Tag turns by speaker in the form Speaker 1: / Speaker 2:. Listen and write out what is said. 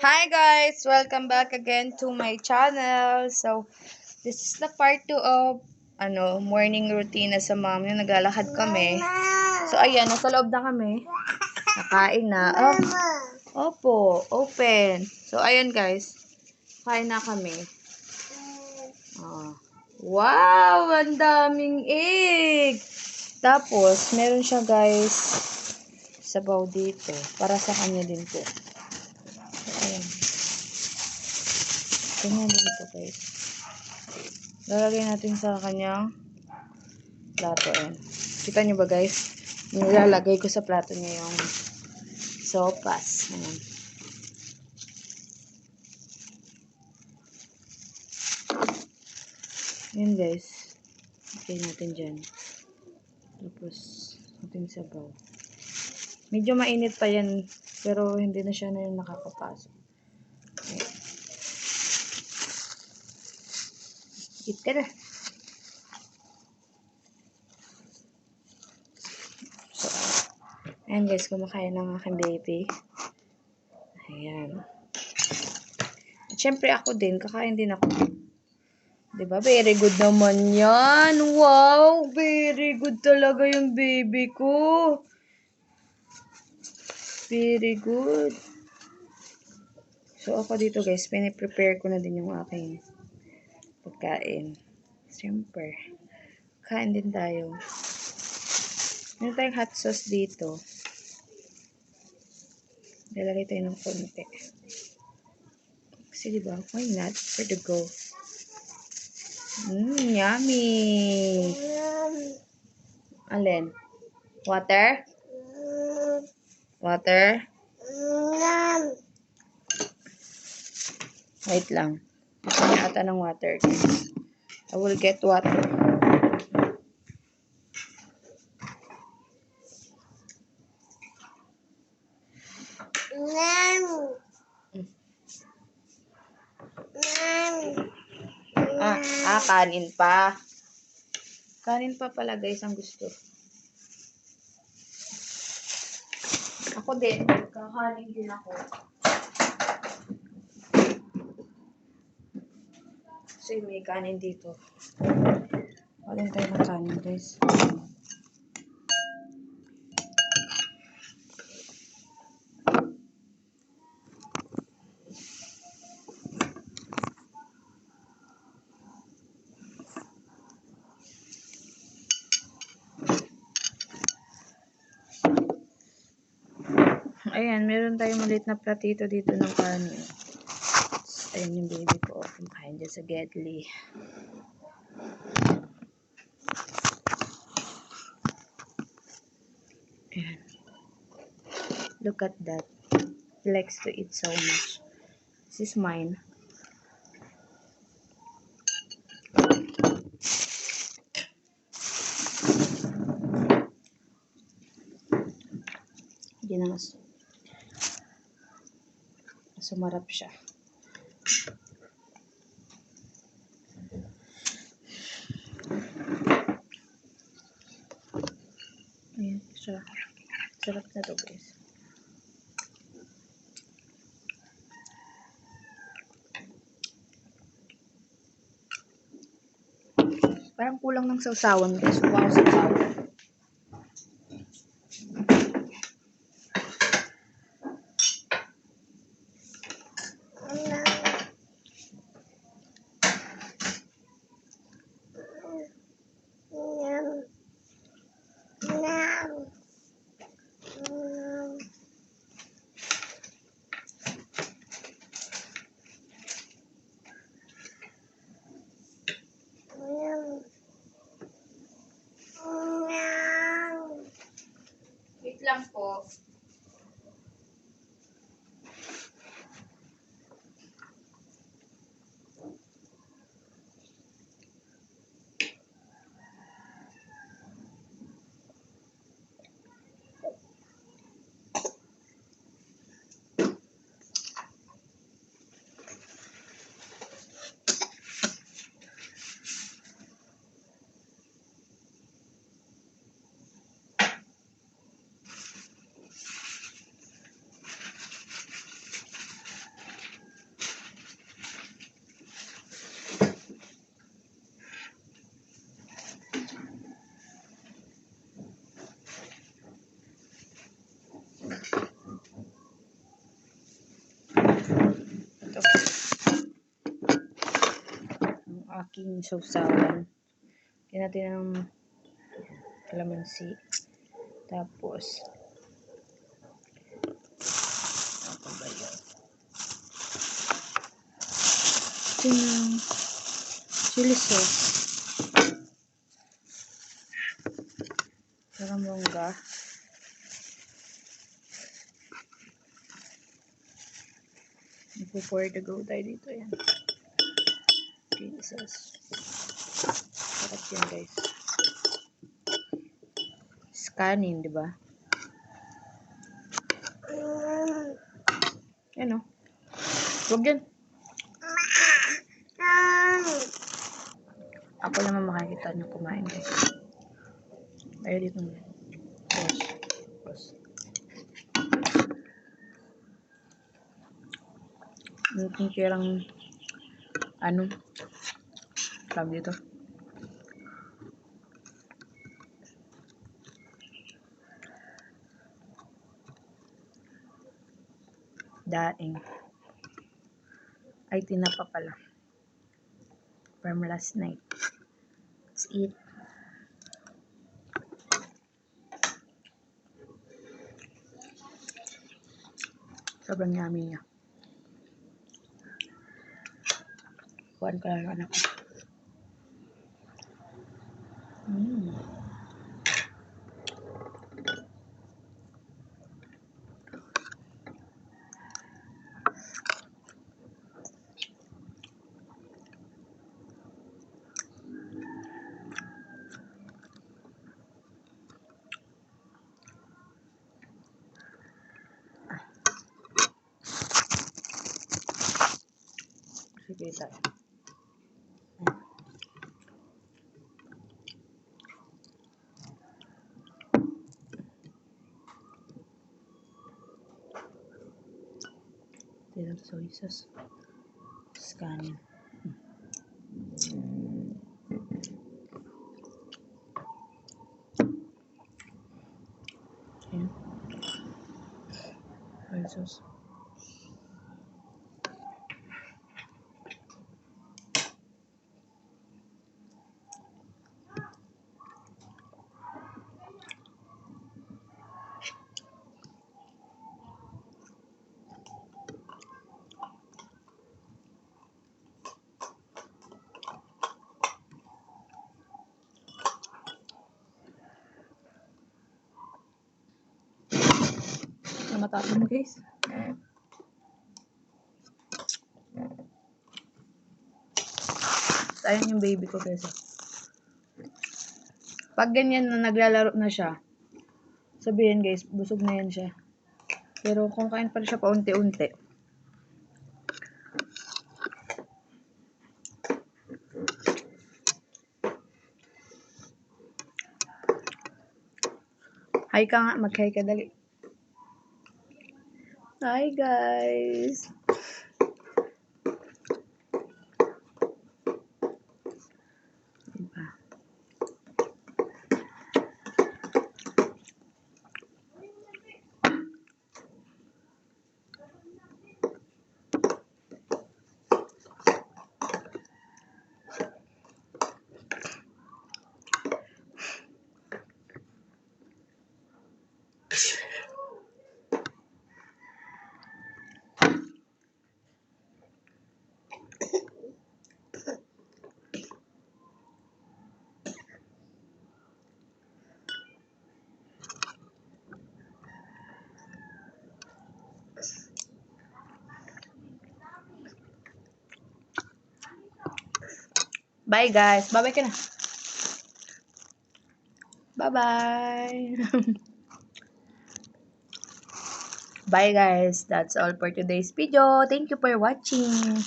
Speaker 1: Hi guys! Welcome back again to my channel. So, this is the part 2 of ano, morning routine na sa mom. Yung naglalakad kami. So, ayan, nasa loob na kami. Nakain na. Oh, opo, open. So, ayan guys. Kain na kami. Oh. Wow! Ang daming egg! Tapos, meron siya guys sabaw dito. Para sa kanya din po. Ayan. Ganyan dito guys. Lalagay natin sa kanyang plato. Ayan. Kita nyo ba guys? Nilalagay ko sa plato niya yung sopas. Ayan. Ayan guys. Okay natin dyan. Tapos, ating sabaw. Medyo mainit pa yan, pero hindi na siya na yung nakakapasok. Ayan. Eat ka na. Ayan guys, kumakain ng aking baby. Ayan. At syempre ako din, kakain din ako. Diba? Very good naman yan. Wow! Very good talaga yung baby ko. Very good. So, ako dito guys, piniprepare ko na din yung aking pagkain. Siyempre. Kain din tayo. Meron tayong hot sauce dito. Lalagay tayo ng konti. Kasi diba, why not? For the go. Mmm, yummy. Alin? Water? Water? Wait lang. Gusto niya ata ng water. I will get water. Ah, ah, kanin pa. Kanin pa pala guys ang gusto. Ako din. Kakanin din ako. Kasi may kanin dito. Walin tayo ng kanin guys. Ayan, meron tayong maliit na platito dito ng kanin. Ayan yung baby ko. Kumakain dyan sa Gedli. Ayan. Look at that. He likes to eat so much. This is mine. Na mas sumarap siya. Ayan, sarap. Sarap na to guys. Parang kulang ng sausawan guys. Ko sausawan. Aking sausawan. Lagyan natin ng calamansi. Tapos, ano ba yun? Ito yung chili sauce. Mongga. Ipo-pour the go tayo dito yan. Jesus. Sarap yan guys. Scanning, di ba? Yan o. Huwag yan. Ako naman makakita niyo kumain guys. Tayo dito mo. Pause. Pause. Yung tinkirang ano tawag dito daing. Ay tinapa pala. From last night. Let's eat. Sobrang yummy niya. Kuhan ko lang anak ko. Tayo. Little soy sauce. Scanning. Ayan. Soy sauce. Namatapon guys. Ayun yung baby ko guys. Pag ganyan na naglalaro na siya, sabihin guys, busog na yan siya. Pero kung kain pa rin siya paunti-unti, Hi ka nga, mag-hi ka dali. Hi guys! Bye guys. Bye-bye ka na. Bye-bye. Bye guys. That's all for today's video. Thank you for watching.